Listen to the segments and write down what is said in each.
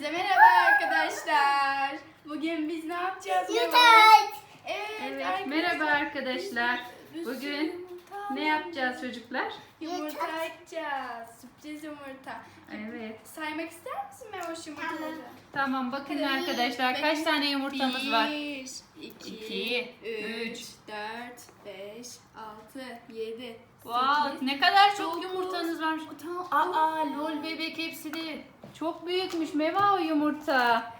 Hepinize merhaba arkadaşlar. Bugün biz ne yapacağız? Yutak. Evet, Evet, arkadaşlar. merhaba arkadaşlar. Bir Bugün ne yapacağız çocuklar? Yumurta açacağız. Sürpriz yumurta. Evet. Saymak ister misin Mevoş yumurtaları? Tamam bakın Hadi. arkadaşlar kaç tane yumurtamız var? 1, 2, İki, 3, üç. 4, 5, 6, 7, Wow, ne kadar çok yumurtanız varmış. Tamam. Aa, lol bebek hepsi de çok büyükmüş Meva o yumurta.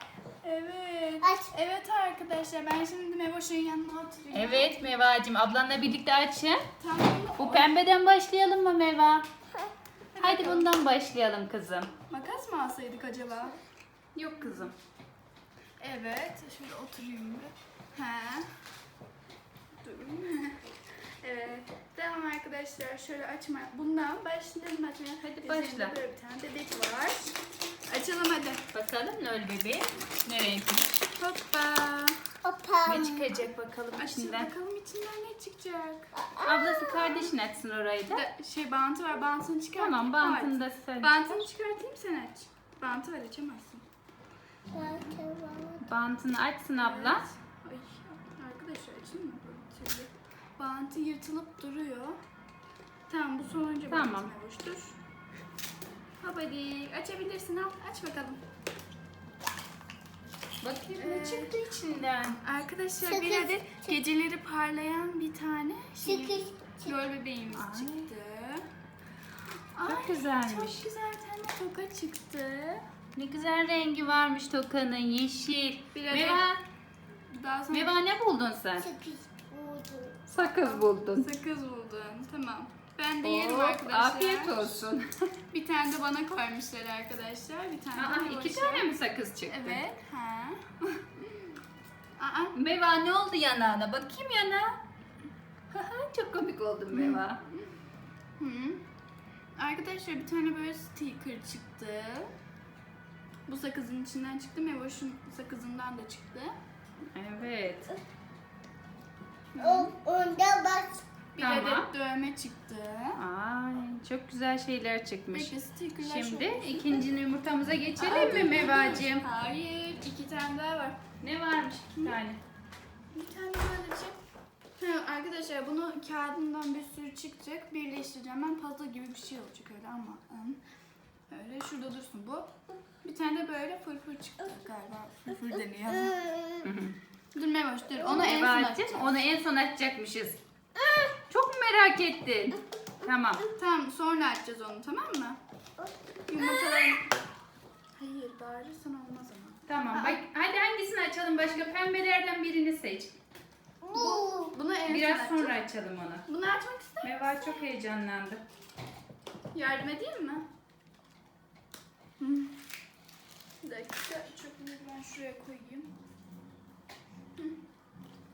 Evet. Aç. Evet arkadaşlar ben şimdi Mevoş'un yanına oturuyorum. Evet Mevacığım ablanla birlikte açın. Tamam. Bu pembeden başlayalım mı Meva? Hadi bundan başlayalım kızım. Makas mı alsaydık acaba? Yok kızım. Evet. Şöyle oturayım bir. He. Durun. evet. Tamam arkadaşlar şöyle açma. Bundan başlayalım açmaya. Hadi başla. Böyle bir tane bebek var. Açalım hadi. Bakalım lol bebeği ne renkmiş? Hoppa. Hoppa. Ne çıkacak bakalım Aç içinden. bakalım içinden ne çıkacak. Ablası kardeşin açsın orayı da. Şey bantı var. Bantını çıkart. Tamam bantını da sen. Bantını çıkartayım sen aç. Bantı var açamazsın. Bantını açsın abla. Ay arkadaşlar açayım mı? Bantı yırtılıp duruyor. Tamam bu sonuncu Tamam. dur. Hop hadi açabilirsin al aç bakalım. Bakayım Ee, ne çıktı içinden. Arkadaşlar bir Sakız adet geceleri parlayan bir tane şey, Sekiz. lol bebeğimiz Ay. çıktı. Çok Ay, güzelmiş. Çok güzel bir tane toka çıktı. Ne güzel rengi varmış tokanın yeşil. Bir adet- Meva, Daha sonra Meva ne buldun sen? Sekiz oldu. Sakız buldun. sakız buldun. Tamam. Ben de yerim Oo, arkadaşlar. afiyet olsun. Bir tane de bana koymuşlar arkadaşlar. Bir tane Aa, de iki Mevoş'a. tane mi sakız çıktı? Evet. Ha. Aa, Meva ne oldu yanağına? Bakayım yana. Çok komik oldun Meva. hı. Arkadaşlar bir tane böyle sticker çıktı. Bu sakızın içinden çıktı. Mevoş'un sakızından da çıktı. Evet. O onda bak. Bir Tamam. adet dövme çıktı. Ay çok güzel şeyler çıkmış. Stickerlar Şimdi şöyle. ikinci yumurtamıza Aa, geçelim mi dur. Mevacığım? Hayır. iki tane daha var. Ne varmış iki tane? Bir tane böylece. Ha, arkadaşlar bunu kağıdından bir sürü çıkacak. Birleştireceğim. Ben puzzle gibi bir şey olacak öyle ama. ım, Öyle şurada dursun bu. Bir tane de böyle fırfır çıktı galiba. Fırfır deniyor. Dur Memoş dur. Onu en son Mevacığım açacağız. onu en son açacakmışız. Çok mu merak ettin? Tamam. Tamam sonra açacağız onu tamam mı? Yumurtaları... Hayır bağırırsan olmaz ama. Tamam. Bak, hadi hangisini açalım başka? Pembelerden birini seç. Bu. Bunu en Biraz son açacağız. sonra açalım onu. Bunu açmak ister misin? Meva çok heyecanlandı. Yardım edeyim mi? Hı. Bir dakika çöpleri ben şuraya koyayım.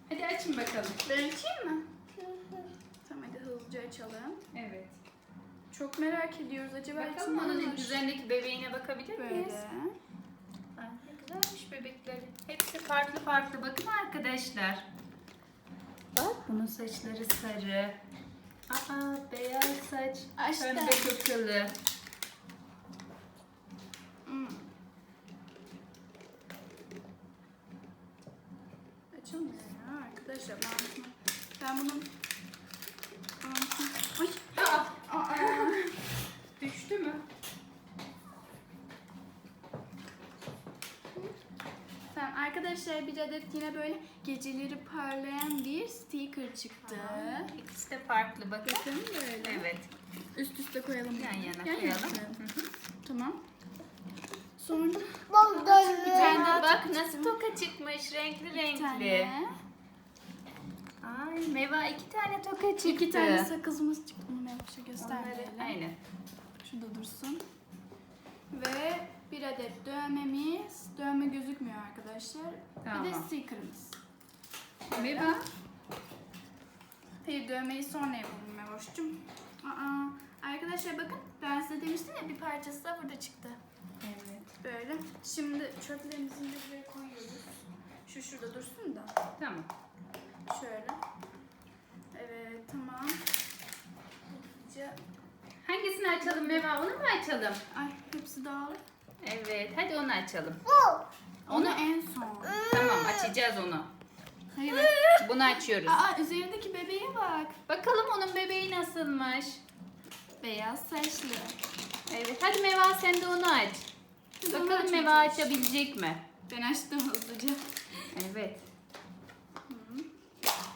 Hadi açın bakalım. Ben açayım mı? Tamam hadi hızlıca açalım. Evet. Çok merak ediyoruz acaba Bakalım içinde ne onun var? üzerindeki bebeğine bakabilir miyiz? Böyle. Ay, ne güzelmiş bebekleri. Hepsi farklı farklı. Bakın arkadaşlar. Bak bunun saçları sarı. Aa beyaz saç. Açtım. Pembe tokalı. Hmm. Açılmıyor ya arkadaşlar. Ben, ben bunun Ay. Aa, Aa. düştü mü? Tamam arkadaşlar bir adet yine böyle geceleri parlayan bir sticker çıktı. İkisi de farklı bakın. Bakın böyle. Evet. Üst üste koyalım. Yan yana Yan koyalım. koyalım. Tamam. Sonra Bir tane daha Bak nasıl toka çıkmış renkli renkli. tane. Ay Meva iki tane toka çıktı. İki tane sakızımız çıktı. Bunu Onları, göstermeyelim. aynen. Şurada dursun. Ve bir adet dövmemiz. Dövme gözükmüyor arkadaşlar. Bir de Tamam. sticker'ımız. Meva. Hayır dövmeyi sonra yapalım Mevoş'cum. Aa, arkadaşlar bakın ben size demiştim ya bir parçası da burada çıktı. Evet. Böyle. Şimdi çöplerimizi de buraya koyuyoruz. Şu şurada dursun da. Tamam. Şöyle. Evet tamam. Hızlıca- Hangisini açalım Meva? Onu mu açalım? Ay hepsi dağılır. Evet hadi onu açalım. Bu. Onu en son. Tamam açacağız onu. Hayır. Bunu açıyoruz. Aa üzerindeki bebeğe bak. Bakalım onun bebeği nasılmış. Beyaz saçlı. Evet hadi Meva sen de onu aç. Bakalım Meva aç, aç. açabilecek mi? Ben açtım hızlıca. Evet.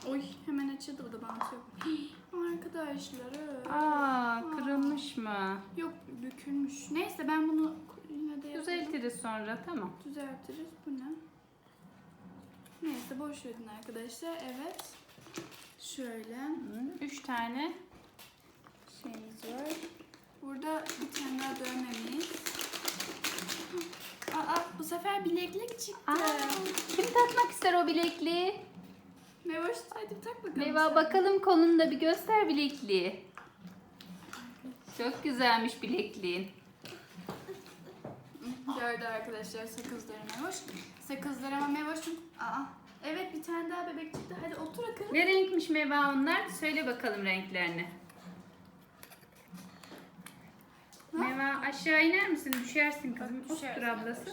Oy hemen açıldı bu da bantı yok. Arkadaşlar. Aa kırılmış mı? Yok bükülmüş. Neyse ben bunu yine de yapayım. Düzeltiriz sonra tamam. Düzeltiriz. Bu ne? Neyse boş verin arkadaşlar. Evet. Şöyle Hı, Üç tane. şeyimiz var. Burada bir tane daha dövmemiz. Aa bu sefer bileklik çıktı. Aa, kim takmak ister o bilekliği? Ne var? Hadi tak bakalım. Meva bakalım kolunda bir göster bilekliği. Çok güzelmiş bilekliğin. Gördü arkadaşlar sakızları Mevoş. Sakızları ama Mevoş'un... Aa, evet bir tane daha bebek çıktı. Hadi otur akın. Ne renkmiş Meva onlar? Söyle bakalım renklerini. Ne? Meva aşağı iner misin? Düşersin kızım. Düşer Otur ablası.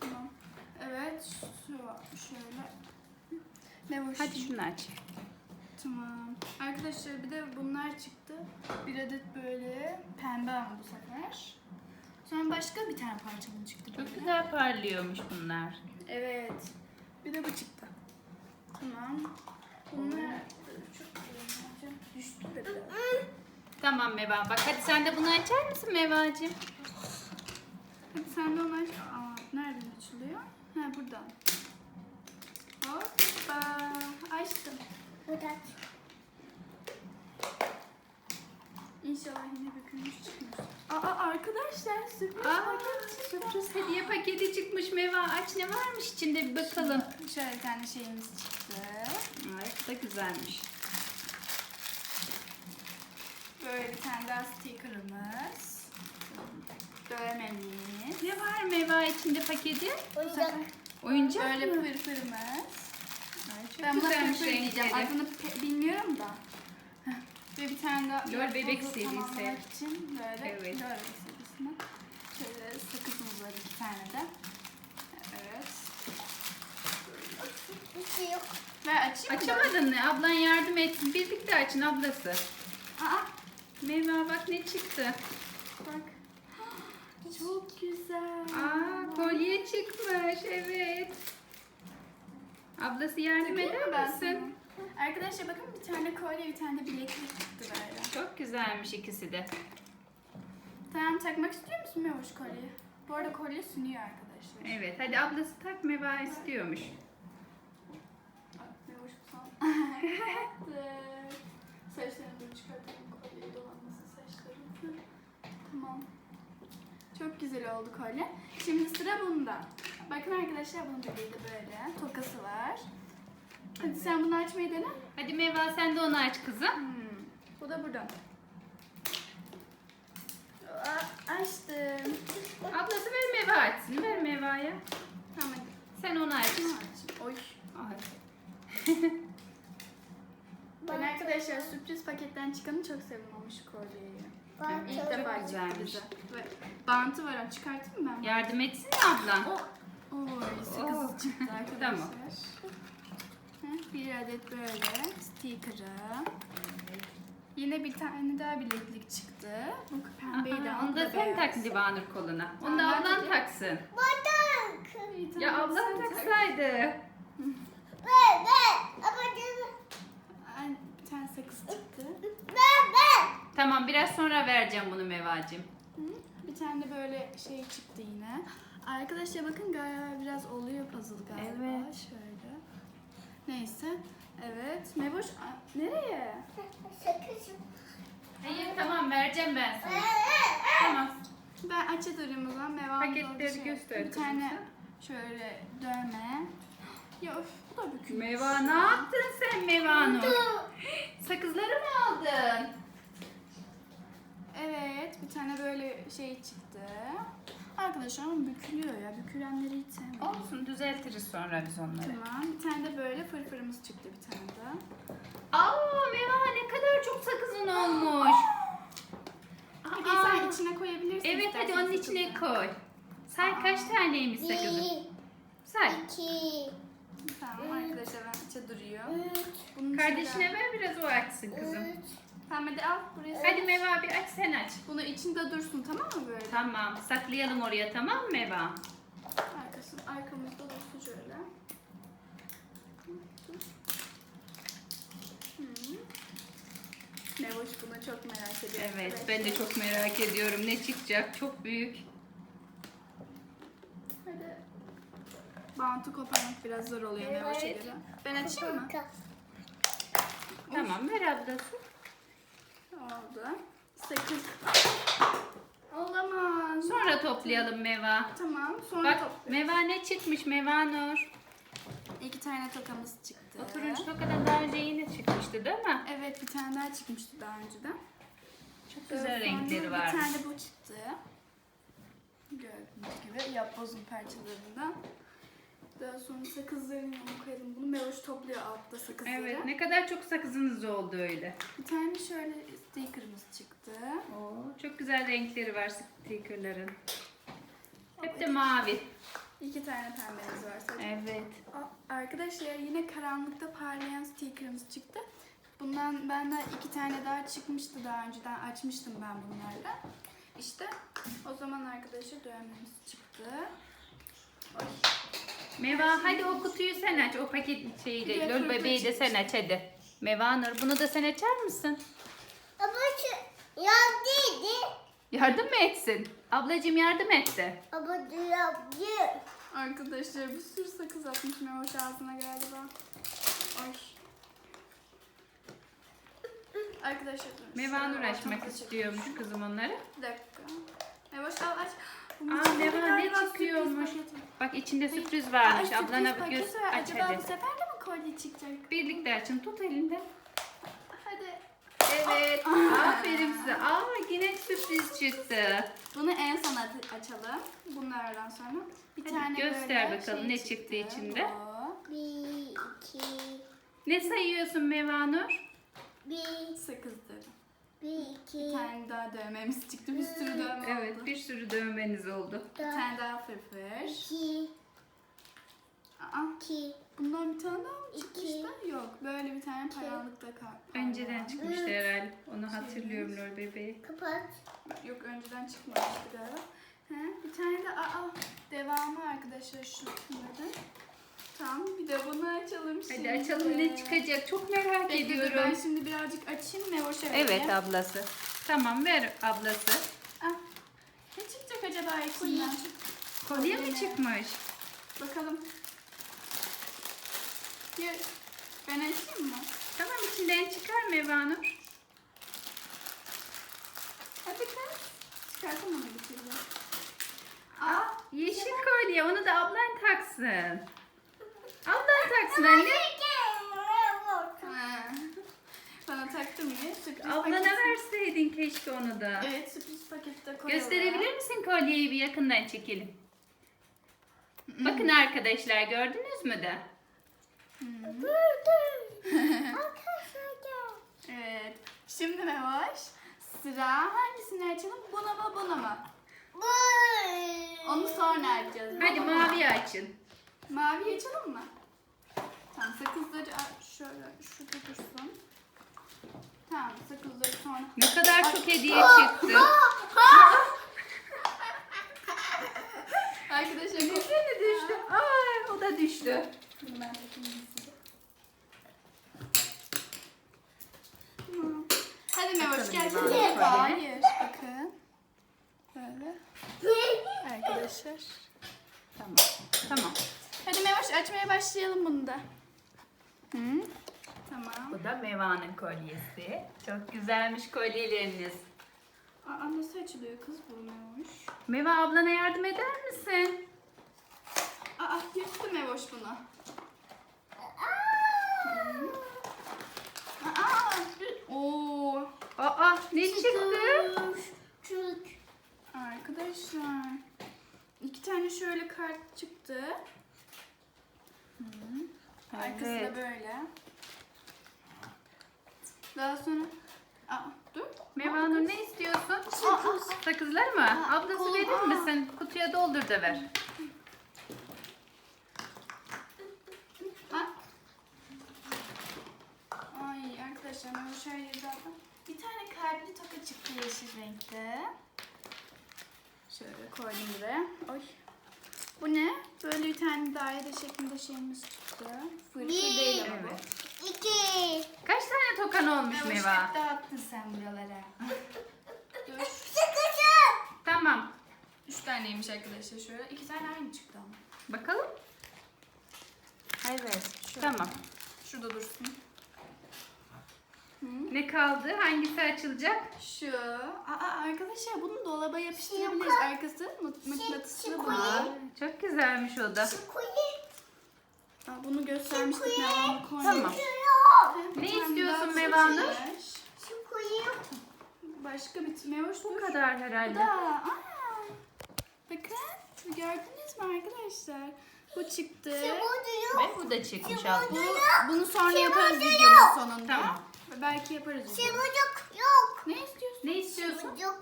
tamam. Evet. Şöyle. Mevoş. Hadi şunu aç. Tamam. Arkadaşlar bir de bunlar çıktı. Bir adet böyle pembe ama bu sefer. Sonra başka bir tane parçamın çıktı. böyle. Çok güzel parlıyormuş bunlar. Evet. Bir de bu çıktı. Tamam. Bunlar çok güzel. Düştü de biraz. Tamam Meva. Bak hadi sen de bunu açar mısın Mevacığım? Hadi sen de onu aç. Aa, nereden açılıyor? Ha buradan. Hoppa. Açtım. Bu da. İnşallah yine bükülmüş çıkmış. Aa arkadaşlar sürpriz Aa, paket sürpriz hediye paketi çıkmış Meva. Aç ne varmış içinde bir bakalım. Şöyle bir tane şeyimiz çıktı. Ay bu da güzelmiş. Böyle bir tane daha stickerımız. Dövmemiz. Ne var Meva içinde paketi? Oyuncak. Oyuncak Böyle mı? fırfırımız. Ay, çok Ben buna fırfır diyeceğim. renkleri. Adını bilmiyorum da. Ve bir tane daha Lol bebek serisi. için böyle Evet. lol serisine. Şöyle sakızımız var iki tane de. Evet. Bir şey yok. Ver açayım mı? Açamadın mı? Ablan yardım etsin. Birlikte açın ablası. Aa, Meva bak ne çıktı. bak. Çok güzel. Aa kolye çıkmış evet. Ablası yardım Takayım mı eder ben misin? sana? Arkadaşlar bakın bir tane kolye bir tane de bileklik çıktı böyle. Çok güzelmiş ikisi de. Tamam takmak istiyor musun Mevoş kolyeyi? Bu arada kolye sünüyor arkadaşlar. Evet hadi ablası tak Meva istiyormuş. Mevoş bu son. Saçlarını çıkartalım. Tamam. Çok güzel oldu kolye. Şimdi sıra bunda. Bakın arkadaşlar bunun bebeği de böyle. Tokası var. Hadi sen bunu açmayı dene. Hadi Meva sen de onu aç kızım. Hmm. Bu da buradan. Aa, Açtım. Ablası ver Meva açsın. Ver Meva'ya. Tamam hadi. Sen onu aç. Şunu aç. Oy. Ay. Ben arkadaşlar sürpriz paketten çıkanı çok sevdim şu kolyeyi. Bak. İlk Çok defa çıktı güzelmiş. bize. Ve bantı var ama çıkartayım mı ben? Yardım etsin mi ablan? O. Oy sakızı Oh. çıktı arkadaşlar. Tamam. Heh, Bir adet böyle sticker'ı. Yine bir tane daha bileklik çıktı. Bu pembeyi de Aha, onu da sen tak Divanur koluna. Onu da Tamam, ben ablan takayım. taksın. Bir tane Ya ablan sen tak. taksaydı. Ver. Ama canım. Ay, Bir tane sakız çıktı. Ver ver. Tamam biraz sonra vereceğim bunu Mevacığım. Hı, Bir tane de böyle şey çıktı yine. Arkadaşlar bakın galiba biraz oluyor puzzle galiba. Evet. Şöyle. Neyse. Evet. Mevoş a- nereye? Sakızım. Hayır tamam vereceğim ben sana. Tamam. Ben açı durayım o zaman. Mevam Paketleri göster Bir kızım tane şöyle dövme. Ya öf bu da bükülmüş. Meva ne yaptın sen Mevanur? Sakızları mı aldın? Evet. Bir tane böyle şey çıktı. Arkadaşlar ama bükülüyor ya. Bükülenleri hiç sevmiyorum. Olsun düzeltiriz sonra biz onları. Tamam. Bir tane de böyle fırfırımız çıktı bir tane daha. Aa Meva ne kadar çok sakızın olmuş. Peki Aa. sen içine koyabilirsin. Evet hadi istersen onun içine sakızı. koy. Say kaç taneymiş sakızın? Bir, Say. iki, Tamam arkadaşlar ben içe duruyor. üç, Bunun Kardeşine ver biraz o açsın kızım. üç. Tamam hadi al buraya. Hadi Meva abi aç sen aç. Bunu içinde dursun tamam mı böyle? Tamam saklayalım oraya tamam mı Meva? Arkasın, arkamızda dursun şöyle. Hmm. Nevoş bunu çok merak ediyor. Evet ben de çok merak ediyorum ne çıkacak çok büyük. Hadi. Bantı koparmak biraz zor oluyor Evet. Nevoş'a göre. Ben açayım mı? Tamam ver ablası. Oldu. Sekiz. Olamaz. Sonra toplayalım Meva. Tamam sonra Bak topluyoruz. Meva ne çıkmış Meva Nur? İki tane tokamız çıktı. O turuncu tokadan daha önce yine çıkmıştı değil mi? Evet bir tane daha çıkmıştı daha önceden. Çok güzel sonra renkleri var. Bir tane bu çıktı. Gördüğünüz gibi yapbozun parçalarından. Daha sonra sakızların yanına koyalım. Bunu Meloş topluyor altta sakızları. Evet ne kadar çok sakızınız oldu öyle. Bir tane şöyle stickerımız çıktı. Oo, çok güzel renkleri var stickerların. Hep de mavi. İki tane pembemiz var sadece. Evet. Aa, Arkadaşlar yine karanlıkta parlayan stickerımız çıktı. Bundan benden iki tane daha çıkmıştı daha önceden açmıştım ben bunlarla. İşte o zaman arkadaşlar dövmemiz çıktı. Oy. Meva hadi o kutuyu sen aç. O paket şeyi de lol bebeği de sen aç hadi. Meva Nur bunu da sen açar mısın? Ama şu ya değildi. Yardım mı etsin? Ablacığım yardım etti. Ama yaptı. Arkadaşlar bir sürü sakız atmış Mevoş ağzına galiba. Oy. Arkadaşlar dur. Meva şöyle Nur açmak ortamda istiyormuş kızım onları. Bir dakika. Mevoş al aç. Aa, içinde Meva ne çıkıyormuş? Bak içinde sürpriz Ay, varmış. sürpriz Ablana bir göz var. aç Acaba hadi. bu sefer de mi kolye çıkacak? Birlikte açın. Tut elinde. Hadi. Evet. Aferin sürpriz çıktı. Bunu en son aç- açalım. Bunlardan sonra. Bir Hadi tane göster böyle bakalım şey ne çıktı içinde. Bu. Bir, iki, Ne sayıyorsun Meva Nur? bir, Sakızları. bir, Bir iki, tane daha dövmemiz çıktı. Bir sürü dövme Evet oldu. bir sürü dövmeniz oldu. Bir dört, tane daha fırfır. iki, Aa, iki, bundan bir tane daha mı çıkmıştı? Yok. Böyle bir tane karanlıkta kal. Önceden çıkmıştı Evet. herhalde. Onu hatırlıyorum Lol bebeği. kapat. Yok önceden çıkmamıştı galiba. He, bir tane de aa devamı arkadaşlar şu bunların. Tamam bir de bunu açalım şimdi. Hadi açalım ne çıkacak. Çok merak Bekle dur, ediyorum. ben şimdi birazcık açayım ne boşa Evet ablası. Tamam ver ablası. Ah, ne çıkacak acaba içinden? Kolye mi çıkmış? Bakalım. Ben açayım mı? Tamam içinden çıkar Meva Nur. Hadi kız. Çıkartamam mı bir türlü? Aa, Yeşil kolye onu da ablan taksın. Ablan taksın anne. ha. Bana taktım ya. Sürpriz Ablana verseydin keşke onu da. Evet sürpriz pakette koyalım. Gösterebilir misin kolyeyi bir yakından çekelim. Bakın arkadaşlar gördünüz mü de? Evet. Şimdi ne var? Sıra hangisini açalım? Buna mı buna mı? Onu sonra açacağız. Hadi Buna mı? mavi açın. Mavi açalım mı? Tamam sakızları şöyle şurada dursun. Tamam sakızları sonra. Ne kadar çok hediye çıktı. Arkadaşlar. Düşsene düştü. Aa, o da düştü. Bunu ben takayım size. Tamam. Hadi Mevoş Bakalım gel. bir Hadi. bakalım. Hayır. Bakın. Böyle. Arkadaşlar. Tamam. Tamam. Hadi Mevoş açmaya başlayalım bunu da. Hı? Tamam. Bu da Meva'nın kolyesi. Çok güzelmiş kolyeleriniz. Aa, nasıl açılıyor kız bu Mevoş? Meva ablana yardım eder misin? Aa yırttı Mevoş bunu. Aa, bir- Oo. Aa ne çıktı? Çık. Arkadaşlar. iki tane şöyle kart çıktı. Hı. Arkası Evet. da böyle. Daha sonra Aa, dur. Mevanur ne istiyorsun? Sakız. Sakızlar mı? Ablası kol- verir Aa. misin? Kutuya doldur da ver. Ha? Ay arkadaşlar ben şöyle zaten bir tane kalpli toka çıktı yeşil renkte. Şöyle koydum buraya. Oy. Bu ne? Böyle bir tane daire şeklinde şeyimiz çıktı. Fırfır Bir. değil ama bu. Evet. İki. Kaç tane tokan olmuş Meva? hep dağıttın sen buralara. Dur. Tamam. Üç taneymiş arkadaşlar şöyle. İki tane aynı çıktı ama. Bakalım. Evet. Şöyle. Tamam. Şurada dursun. Hı. Ne kaldı? Hangisi açılacak? Şu. Aa arkadaşlar bunu dolaba yapıştırabiliriz. Şu- Arkası mık- mıknatıslı bu. Aa, çok güzelmiş o da. Aa, bunu göstermiştik koymuş. Tamam. Ne istiyorsun. Sıkıyı. Başka bir mevoş Bu kadar Bu herhalde. da. Aa, bakın gördünüz mü arkadaşlar? Bu çıktı. Ve bu da çıkmış abla. Bu, bunu sonra yaparız videonun sonunda. Tamam. Belki yaparız. Sıvıcık yok. Ne istiyorsun? Ne istiyorsun? Sıvıcık.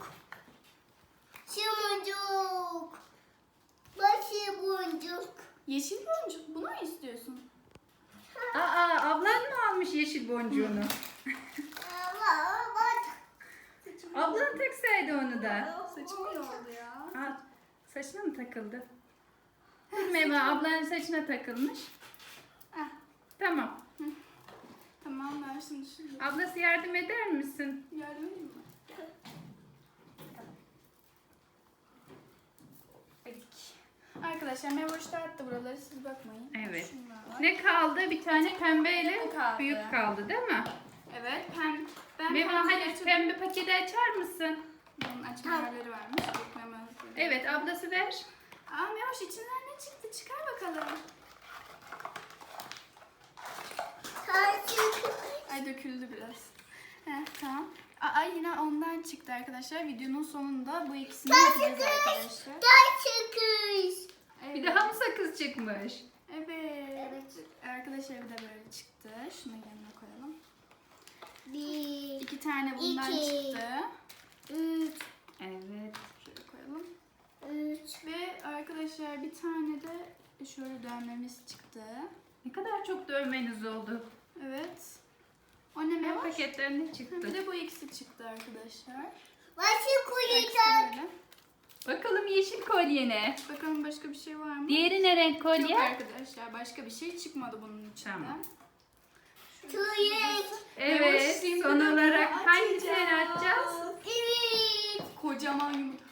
Sıvıcık. Başı boncuk. Yeşil boncuk. Bunu mu istiyorsun? Aa, ablan mı almış yeşil boncuğunu? Ama bak. Ablan taksaydı onu da. Saçım iyi oldu ya. Aa, saçına mı takıldı? Meva ablanın saçına takılmış. Ah, Tamam. Tamam ben şimdi şimdi Ablası yardım eder misin? yardım edeyim mi? Arkadaşlar Mevoş dağıttı buraları siz bakmayın. Evet. Ne kaldı? Bir tane pembeyle kaldı. büyük kaldı değil mi? Evet pem, ben Meva pembeyi hadi açıp- pembe paketi açar mısın? Bunun açma yerleri varmış. Evet ablası ver. Aa Mevoş içinden ne çıktı? Çıkar bakalım. Ay döküldü biraz. Heh, tamam. Aa yine ondan çıktı arkadaşlar. Videonun sonunda bu ikisini yapacağız arkadaşlar. Kaçık. Evet. Bir daha mı sakız çıkmış? Evet. Evet. Arkadaşlar bir de böyle çıktı. Şunu yanına koyalım. Bir. İki tane bundan İki. çıktı. Üç. Evet. Şöyle koyalım. Üç. Ve arkadaşlar bir tane de şöyle dövmemiz çıktı. Ne kadar çok dövmeniz oldu. Evet. O ne Ne var? paketten ne Bir çıktı? de bu ikisi çıktı arkadaşlar. Başı koyacak. Bakalım yeşil kolyene. Bakalım başka bir şey var mı? Diğeri ne renk Yok kolye? arkadaşlar başka bir şey çıkmadı bunun içinden. Tamam. Tuyek. Evet. Şimdi Son olarak hangisini açacağız. açacağız? Evet. Kocaman yumurta.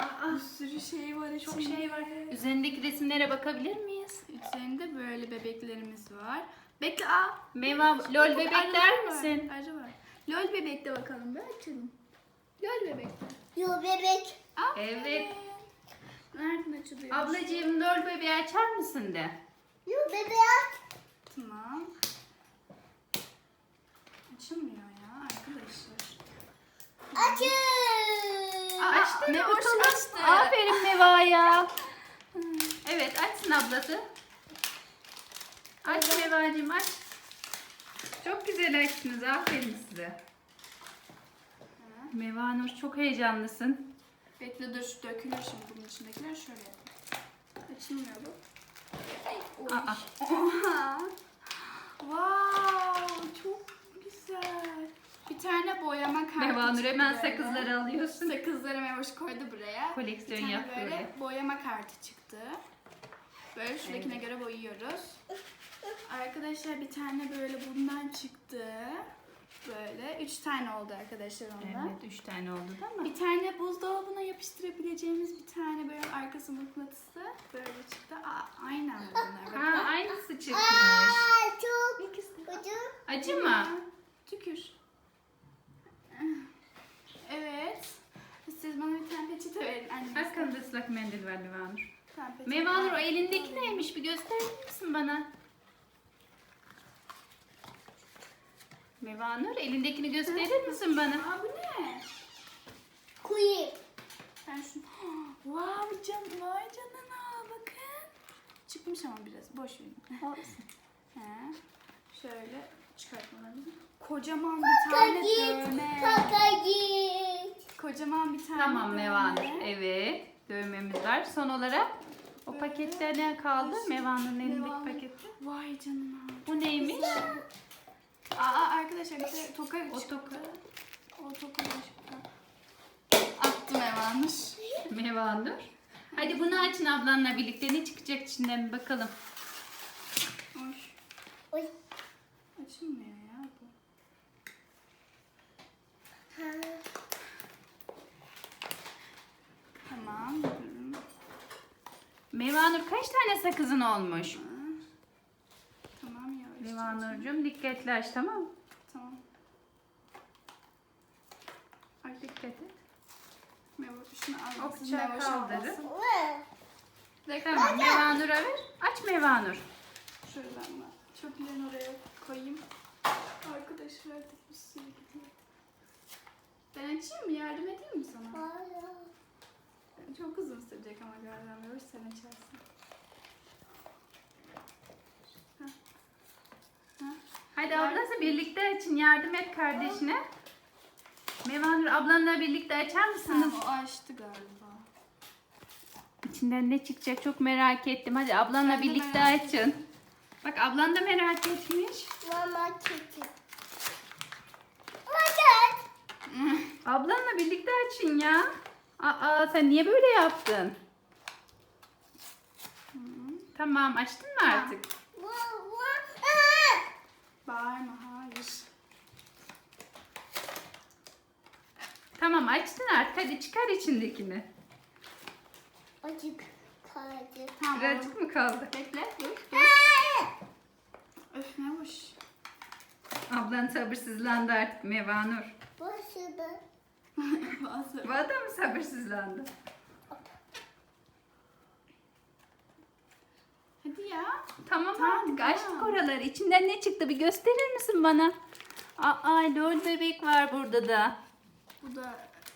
Aa, bir sürü şey var Çok içinde. şey var. Üzerindeki resimlere bakabilir miyiz? Üzerinde böyle bebeklerimiz var. Bekle aa. Meva lol bebek der misin? Arı var. Lol bebekte bakalım. Bir açalım. Lol bebekte. Yo bebek. Aferin. Evet. Nereden açılıyor? Ablacığım lol bebeği açar mısın de. Yo bebek. Tamam. Açılmıyor ya arkadaşlar. Açın. Aa, Açtı ne bakalım? açtı. Aferin Meva'ya. Evet açsın ablası. Aç Meva'cığım aç. Çok güzel açtınız. Aferin size. Ha. Meva Nur çok heyecanlısın. Bekle dur şu dökülür şimdi bunun içindekiler şöyle yapalım. Açılmıyor bu. Ay, oy. Aa. Oha. Wow, çok güzel. Bir tane boyama kartı Meva Nur çıktı hemen böyle. sakızları alıyorsun. Sakızları Mevoş koydu buraya. Koleksiyon tane böyle boyama kartı çıktı. Böyle şuradakine göre boyuyoruz. Arkadaşlar bir tane böyle bundan çıktı. Böyle. Üç tane oldu arkadaşlar ondan. Evet üç tane oldu değil mi? Bir tane buzdolabına yapıştırabileceğimiz bir tane böyle arkası mıknatısı böyle çıktı. Aa, aynen bunlar. Ha aynısı çıkmış. Aa çok. Koca. Acı mı? Tükür. Evet. Siz bana bir tane peçete verin. Arkanda ıslak mendil var Meva Nur. Tamam, peçete. O elindeki neymiş bir gösterir misin bana? Meva Nur elindekini gösterir misin bana? Aa bu ne? Kuyu. Ben şunu... Can, vay canına bakın. Çıkmış ama biraz boş verin. Olsun. He. Şöyle çıkartmalarını. Kocaman bir tane dövme. Kocaman bir tane Tamam dövme. Mevanur. Evet. Dövmemiz var. Son olarak o pakette ne kaldı? Mevanur'un elindeki Mevanur. pakette. Vay canına. Bu neymiş? Aa arkadaşlar bir de toka O çıktı. toka. O toka çıktı. Attım Evanur. Mevanur. Hadi bunu açın ablanla birlikte. Ne çıkacak içinden bir bakalım. Oy. Oy. Açılmıyor ya bu. Ha. Tamam. Mevanur kaç tane sakızın olmuş? Mevanur'cum dikkatli aç tamam mı? Tamam. Ay dikkat et. Meva şunu al. O bıçağı. Bekle. Tamam Mevanur'a ver. Aç Mevanur. Şuradan da çöplerini oraya koyayım. Arkadaşlar da bir sürü gidiyor. Ben açayım mı? Yardım edeyim mi sana? Çok uzun sürecek ama galiba Meva sen açarsın. Heh. Heh. Hadi ablası birlikte açın. Yardım et kardeşine. Mevanur ablanla birlikte açar mısınız? Tamam o açtı galiba. İçinden ne çıkacak çok merak ettim. Hadi ablanla Ben birlikte açın. Bak ablan da merak etmiş. Mama çekil. Ablanla birlikte açın ya. Aa sen niye böyle yaptın? Tamam açtın mı Tamam. Bağırma hayır. Tamam açtın artık. Hadi çıkar içindekini. Acık kaldı. Tamam. Birazcık mı kaldı? Bekle dur. Öf ne boş. Ablan sabırsızlandı artık Mevanur. Başladı. Bazı. Bu adam sabırsızlandı? Hadi ya. Tamam, Tamam, artık tamam. açtık oraları. İçinden ne çıktı bir gösterir misin bana? Aa lol bebek var burada da. Bu da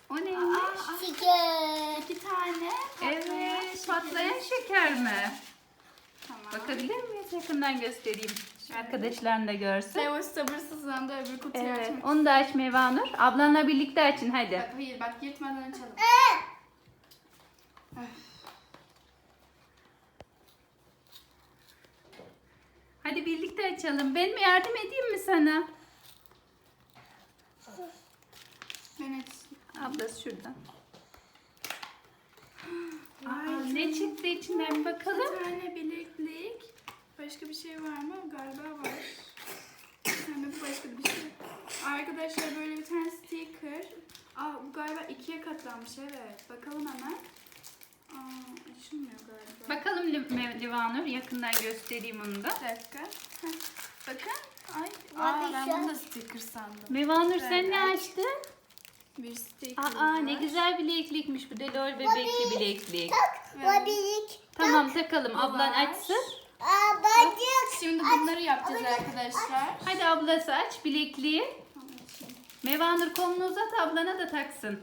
O neymiş? Aa, Şeker. iki tane. patlayan evet şeker. patlayan şeker mi? Tamam. Bakabilir miyiz? Yakından göstereyim. Arkadaşlarım da görsün. Sevoş sabırsızlandı öbür kutuyu Evet, açmak. onu da aç Mevanur. Ablanla birlikte açın hadi. Bak, hayır bak yırtmadan açalım. Hadi birlikte açalım. Ben mi yardım edeyim mi sana? Açayım. Ablası şurada. Ay, ne çıktı içinden bir bakalım. Bir tane bileklik. Başka bir şey var mı? Galiba var. Yani bu başka bir şey. Arkadaşlar böyle bir tane sticker. Aa, bu galiba ikiye katlanmış evet. Bakalım hemen. Aa, açılmıyor galiba. Bakalım Liv- Livanur yakından göstereyim onu da. Bir dakika. Heh, Bakın. Ay. Abi Aa, ben bunu da sticker sandım. Mevanur sen ne aç. açtın? Bir sticker Aa ne var. güzel bileklikmiş bu da lol bebekli bileklik. Tak. Vabilik. Tamam takalım ablan var. açsın. Aa bacık. Şimdi bunları yapacağız arkadaşlar. Hadi ablası aç bilekliği. Mevanur kolunu uzat ablana da taksın.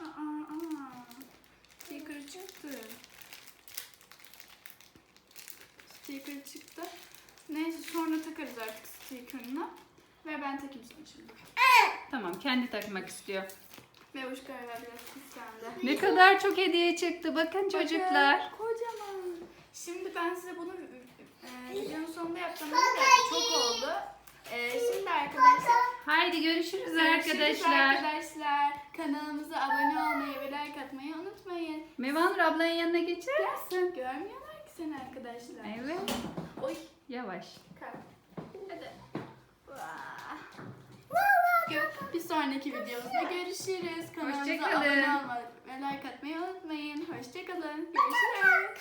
Aa, aa. Sticker çıktı. Sticker çıktı. Neyse sonra takarız artık sticker'ını. Ve ben takayım sana şimdi. Tamam kendi takmak istiyor. Ve uç galiba biraz kıskandı. Ne kadar çok hediye çıktı bakın çocuklar. Bakın, kocaman. Şimdi ben size bunu e, videonun sonunda yapacağım. Çok oldu. E, şimdi arkadaşlar Haydi görüşürüz Görüşürüz arkadaşlar. arkadaşlar. Kanalımıza abone olmayı ve like atmayı unutmayın. Mevanur ablanın yanına geçer misin? Görmüyorlar ki seni arkadaşlar. Evet. Oy. Yavaş. Kalk. Hadi. Vah. Gö- Bir sonraki videomuzda görüşürüz. Kanalımıza Hoşçakalın. abone olmayı ve like atmayı unutmayın. Hoşçakalın. Görüşürüz.